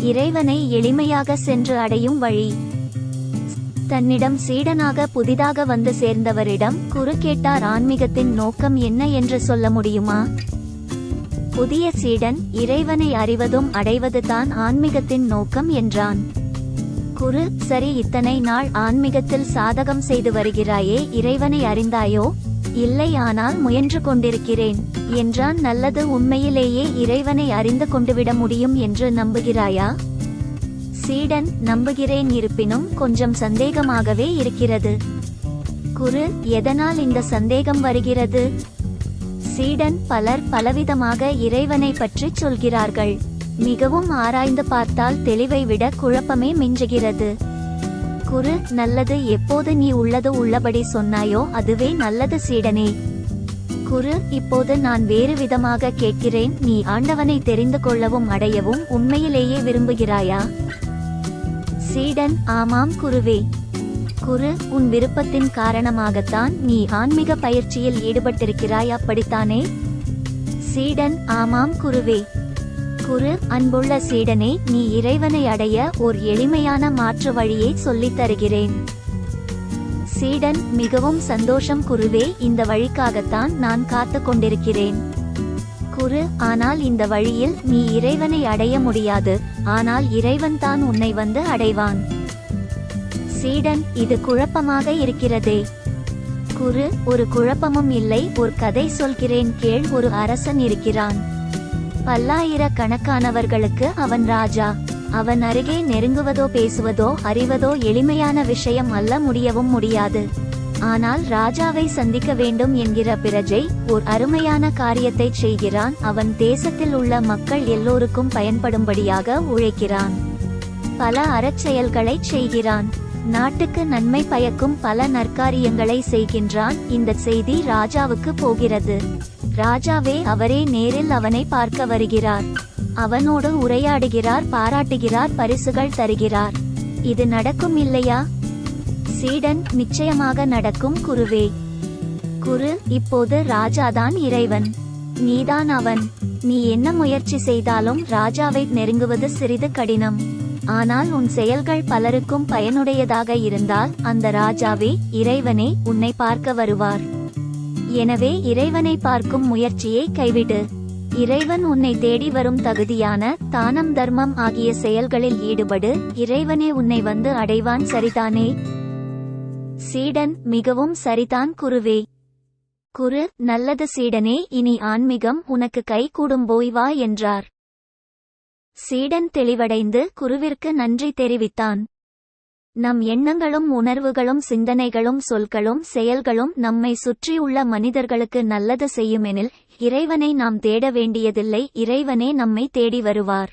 இறைவனை எளிமையாக சென்று அடையும் வழி. தன்னிடம் சீடனாக புதிதாக வந்து சேர்ந்தவரிடம் குறுக்கேட்டார் ஆன்மீகத்தின் நோக்கம் என்ன என்று சொல்ல முடியுமா? புதிய சீடன் இறைவனை அறிவதும் அடைவதுதான் ஆன்மீகத்தின் நோக்கம் என்றான். குரு சரி இத்தனை நாள் ஆன்மீகத்தில் சாதகம் செய்து வருகிறாயே இறைவனை அறிந்தாயோ? இல்லை ஆனால் முயன்று கொண்டிருக்கிறேன். என்றான் நல்லது உண்மையிலேயே இறைவனை அறிந்து கொண்டுவிட முடியும் என்று நம்புகிறாயா? சீடன் நம்புகிறேன் இருப்பினும் கொஞ்சம் சந்தேகமாகவே இருக்கிறது. குரு எதனால் இந்த சந்தேகம் வருகிறது? சீடன் பலர் பலவிதமாக இறைவனை பற்றி சொல்கிறார்கள். மிகவும் ஆராய்ந்து பார்த்தால் தெளிவை விட குழப்பமே மிஞ்சுகிறது. குரு நல்லது எப்போது நீ உள்ளது உள்ளபடி சொன்னாயோ அதுவே நல்லது சீடனே. குரு இப்போது நான் வேறு விதமாக கேட்கிறேன். நீ ஆண்டவனை தெரிந்து கொள்ளவும் அடையவும் உண்மையிலேயே விரும்புகிறாயா? சீடன் ஆமாம் குருவே. குரு உன் விருப்பத்தின் காரணமாகத்தான் நீ ஆன்மீக பயிற்சியில் ஈடுபட்டிருக்கிறாய் அப்படித்தானே? சீடன் ஆமாம் குருவே. குரு அன்புள்ள சீடனே நீ இறைவனை அடைய ஓர் எளிமையான மாற்று வழியை சொல்லித் தருகிறேன். சீடன் மிகவும் சந்தோஷம் குருவே இந்த வழிக்காகத்தான் நான் காத்து கொண்டிருக்கிறேன். குரு ஆனால் இந்த வழியில் நீ இறைவனை அடைய முடியாது ஆனால் இறைவன் தான் உன்னை வந்து அடைவான். சீடன் இது குழப்பமாக இருக்கிறதே. குரு ஒரு குழப்பமும் இல்லை ஒரு கதை சொல்கிறேன் கேள் ஒரு அரசன் இருக்கிறான். பல்லாயிரக்கணக்கானவர்களுக்கு அவன் ராஜா. அவன் அருகே நெருங்குவதோ பேசுவதோ அறிவதோ எளிமையான விஷயம் அல்ல முடியவும் முடியாது. ஆனால் ராஜாவை சந்திக்க வேண்டும் என்கிற பிரஜை ஓர் அருமையான காரியத்தை செய்கிறான். அவன் தேசத்தில் உள்ள மக்கள் எல்லோருக்கும் பயன்படும்படியாக உழைக்கிறான். பல அறச்செயல்களை செய்கிறான். நாட்டுக்கு நன்மை பயக்கும் பல நற்காரியங்களை செய்கின்றான். இந்த செய்தி ராஜாவுக்கு போகிறது. ராஜாவே அவரே நேரில் அவனை பார்க்க வருகிறார். அவனோடு உரையாடுகிறார் பாராட்டுகிறார் பரிசுகள் தருகிறார். இது நடக்கும் இல்லையா? சீடன் நிச்சயமாக நடக்கும் குருவே. குரு இப்போது ராஜாதான் இறைவன். நீதான் அவன். நீ என்ன முயற்சி செய்தாலும் ராஜாவை நெருங்குவது சிறிது கடினம். ஆனால் உன் செயல்கள் பலருக்கும் பயனுடையதாக இருந்தால் அந்த ராஜாவே இறைவனே உன்னை பார்க்க வருவார். எனவே இறைவனை பார்க்கும் முயற்சியை கைவிடு. இறைவன் உன்னை தேடி வரும் தகுதியான தானம் தர்மம் ஆகிய செயல்களில் ஈடுபடு இறைவனே உன்னை வந்து அடைவான் சரிதானே? சீடன் மிகவும் சரிதான் குருவே. குரு நல்லது சீடனே இனி ஆன்மீகம் உனக்கு கை கூடும் போய்வா என்றார். சீடன் தெளிவடைந்து குருவிற்கு நன்றி தெரிவித்தான். நம் எண்ணங்களும் உணர்வுகளும் சிந்தனைகளும் சொற்களும் செயல்களும் நம்மை சுற்றியுள்ள மனிதர்களுக்கு நல்லது செய்யுமெனில் இறைவனை நாம் தேட வேண்டியதில்லை இறைவனே நம்மை தேடி வருவார்.